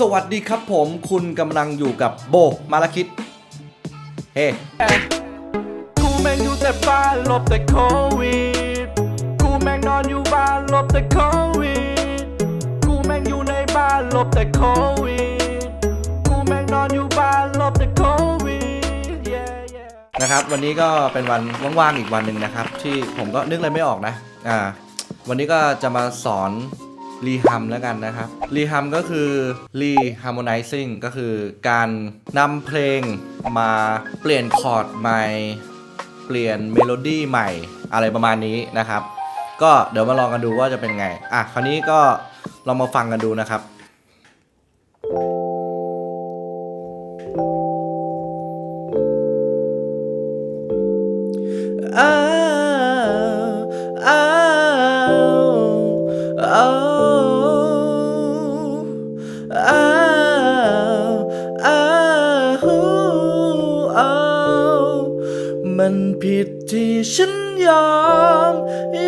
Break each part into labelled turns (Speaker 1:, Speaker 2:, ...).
Speaker 1: สวัสดีครับผมคุณกำลังอยู่กับโบมาลาคิด เฮ้
Speaker 2: กูแม่งอยู่แต่บ้านหลบแต่โควิด กูแม่งนอนอยู่บ้านหลบแต่โควิด กูแม่งอยู่ในบ้านหลบแต่โควิด กูแม่งนอนอยู่บ้านหลบแต่โควิด yeah yeah
Speaker 1: นะครับวันนี้ก็เป็นวันว่างๆอีกวันหนึ่งนะครับ ที่ผมก็นึกอะไรไม่ออกนะอ่าวันนี้ก็จะมาสอน รีฮัมแล้วกันนะครับรีฮัมก็คือรีฮาร์โมไนซิ่งก็คือการนำเพลงมาเปลี่ยนคอร์ดใหม่ เปลี่ยนเมโลดี้ใหม่อะไรประมาณนี้นะครับ ก็เดี๋ยวมาลองกันดูว่าจะเป็นไง อะ คราวนี้ก็ลองมาฟังกันดูนะครับอ มันผิดที่ฉันยอม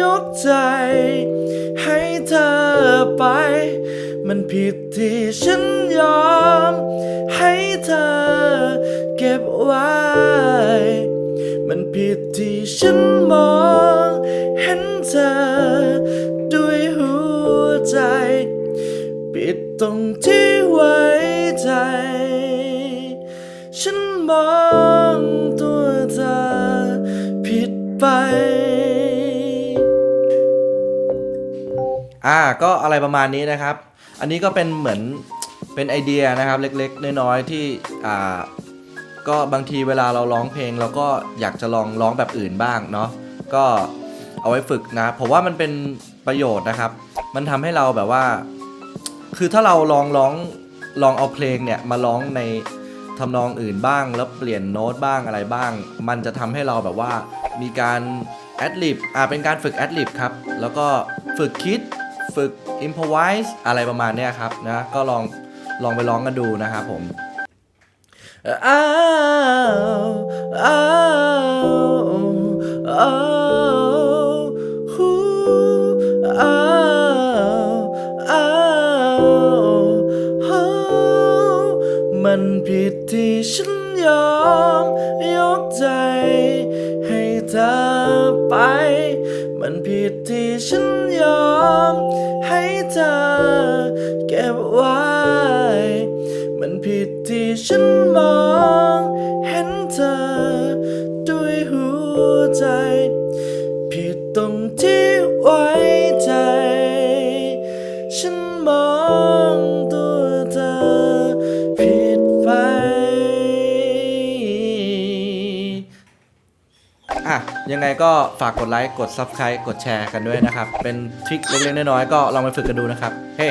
Speaker 1: ยกใจ ให้เธอไป มันผิดที่ฉันยอม ให้เธอเก็บไว้ มันผิดที่ฉันมอง เห็นเธอ ด้วยหัวใจผิดตรงที่ไว้ใจ ฉันมอง ไป อ่าก็อะไรประมาณนี้นะครับ อันนี้ก็เป็นเหมือนเป็นไอเดียนะครับเล็กๆ น้อยๆที่อ่าก็บางทีเวลาเราร้องเพลงเราก็อยากจะลองร้องแบบอื่นบ้างเนาะก็เอาไว้ฝึกนะผมว่ามันเป็นประโยชน์นะครับ มันทำให้เราแบบว่า คือถ้าเราลองร้องลองเอาเพลงเนี่ยมาร้องใน ทำนองอื่นบ้าง แล้วเปลี่ยนโน้ตบ้างอะไรบ้าง มันจะทำให้เราแบบว่ามีการแอดลิบอ่าเป็นการฝึกแอดลิบครับ แล้วก็ฝึกคิด ฝึกอิมพอไวส์อะไรประมาณเนี้ยครับนะ ก็ลองลองไปร้องกันดูนะครับผมอ้ มันผิดที่ฉันยอมยกใจ ให้เธอไป มันผิดที่ฉันยอม ให้เธอเก็บไว้ มันผิดที่ฉันมอง เห็นเธอด้วยหัวใจ อะยังไงก็ฝากกดไลค์กด Subscribe กดแชร์กันด้วยนะครับ เป็นทริคเล็กๆน้อยๆก็ลองไปฝึกกันดูนะครับ เฮ้